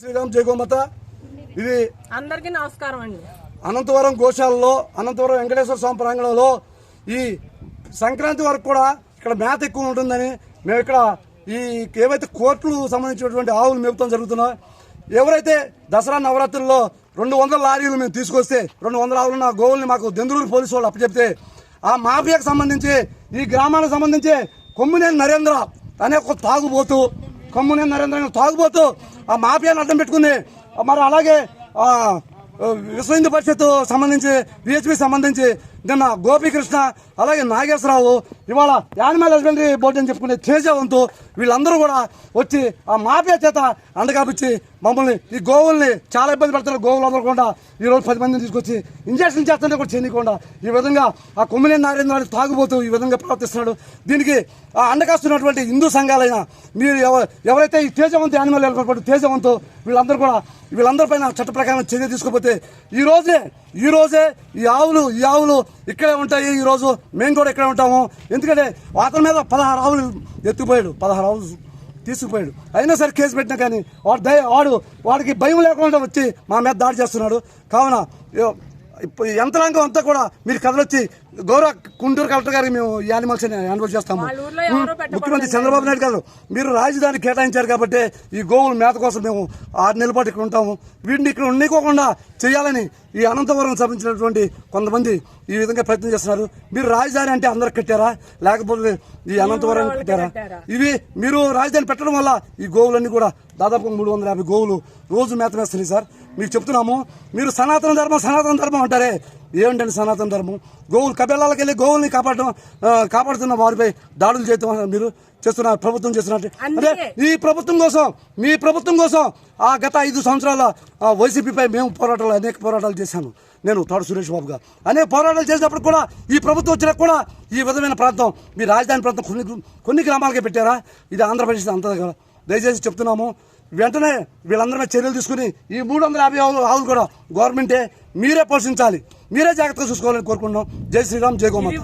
శ్రీరామ్ జయగోమత ఇది అందరికీ నమస్కారం అండి. అనంతవరం గోశాలలో అనంతవరం వెంకటేశ్వర స్వామి ప్రాంగణంలో ఈ సంక్రాంతి వరకు కూడా ఇక్కడ మేత ఎక్కువ ఉంటుందని మేము ఇక్కడ ఈ ఏవైతే కోర్టులు సంబంధించినటువంటి ఆవులు మేపుతాం జరుగుతున్నాం ఎవరైతే దసరా నవరాత్రుల్లో రెండు వందల లారీలు మేము తీసుకొస్తే రెండు వందల ఆవులు నా గోవుల్ని మాకు దెందులూరు పోలీసు వాళ్ళు అప్పచెప్తే ఆ మాఫియాకు సంబంధించి ఈ గ్రామాలకు సంబంధించి కొమ్మినేని నరేంద్ర అనే ఒక తాగుబోతు కొమ్మునేని నరేంద్ర తాగుబోతూ ఆ మాఫియాను అడ్డం పెట్టుకుని మరి అలాగే విశ్వ హిందూ పరిషత్ సంబంధించి విహెచ్పి సంబంధించి నిన్న గోపీకృష్ణ అలాగే నాగేశ్వరరావు ఇవాళ యానిమల్ హస్బెండరీ బోర్డు అని చెప్పుకునే తేజవంతు వీళ్ళందరూ కూడా వచ్చి ఆ మాఫియా చేత అండగాపిచ్చి మమ్మల్ని ఈ గోవుల్ని చాలా ఇబ్బంది పెడతారు గోవులు అందరూ ఈ రోజు పది మందిని తీసుకొచ్చి ఇంజక్షన్ చేస్తుంటే కూడా చేయకుండా ఈ విధంగా ఆ కొమ్మినేని నాగేంద్ర తాగుబోతూ ఈ విధంగా ప్రవర్తిస్తున్నాడు. దీనికి ఆ అండకాస్తున్నటువంటి హిందూ సంఘాలైన మీరు ఎవ- ఎవరైతే ఈ తేజవంతు యానిమల్ వెల్ఫేర్ తేజవంతు వీళ్ళందరూ కూడా వీళ్ళందరిపైన చట్ట ప్రకారం చర్య తీసుకోకపోతే ఈ రోజే ఈ రోజే ఈ ఆవులు ఈ ఆవులు ఇక్కడే ఉంటాయి ఈ రోజు మేము కూడా ఇక్కడే ఉంటాము. ఎందుకంటే అతని మీద పదహారు ఆవులు ఎత్తిపోయాడు పదహారు ఆవులు తీసుకుపోయాడు. అయినా సరే కేసు పెట్టినా కానీ వాడు దయ వాడు వాడికి భయం లేకుండా వచ్చి మా మీద దాడి చేస్తున్నాడు. కావున యంత్రాంగం అంతా కూడా మీరు కదలొచ్చి గౌరవ గుంటూరు కలెక్టర్ గారికి మేము ఈ యానిమల్స్ అనుభవం చేస్తాము. ముఖ్యమంత్రి చంద్రబాబు నాయుడు గారు మీరు రాజధాని కేటాయించారు కాబట్టి ఈ గోవుల మేత కోసం మేము ఆరు నెలల పాటు ఇక్కడ ఉంటాము. వీటిని ఇక్కడ ఉండకోకుండా చేయాలని ఈ అనంతపురం సంబంధించినటువంటి కొంతమంది ఈ విధంగా ప్రయత్నం చేస్తున్నారు. మీరు రాజధాని అంటే అందరు కట్టారా? లేకపోతే ఈ అనంతపురం కట్టారా? ఇవి మీరు రాజధాని పెట్టడం వల్ల ఈ గోవులన్నీ కూడా దాదాపు మూడు వందల యాభై గోవులు రోజు మేత వేస్తున్నాయి సార్. మీకు చెప్తున్నాము మీరు సనాతన ధర్మం సనాతన ధర్మం అంటారే. ఏమిటండి సనాతన ధర్మం? గోవులు కబేళాలకు వెళ్ళి గోవుల్ని కాపాడటం కాపాడుతున్న వారిపై దాడులు చేయటం మీరు చేస్తున్నారు ప్రభుత్వం చేస్తున్నట్టు. అంటే. ఈ ప్రభుత్వం కోసం మీ ప్రభుత్వం కోసం ఆ గత ఐదు సంవత్సరాల ఆ, వైసీపీపై మేము పోరాటాలు అనేక పోరాటాలు చేశాను నేను తోట సురేష్ బాబు గారు. అనేక పోరాటాలు చేసినప్పుడు కూడా ఈ ప్రభుత్వం వచ్చినా కూడా ఈ విధమైన ప్రాంతం మీ రాజధాని ప్రాంతం కొన్ని కొన్ని గ్రామాలకే పెట్టారా? ఇది ఆంధ్రప్రదేశ్ అంతా కదా. దయచేసి చెప్తున్నాము వెంటనే వీళ్ళందరి మీద చర్యలు తీసుకుని ఈ మూడు వందల యాభై ఆవులు ఆవులు కూడా గవర్నమెంటే మీరే పోషించాలి. మీరే జాగ్రత్తగా చూసుకోవాలని కోరుకుంటున్నాం. జై శ్రీరామ్ జై గోమాత.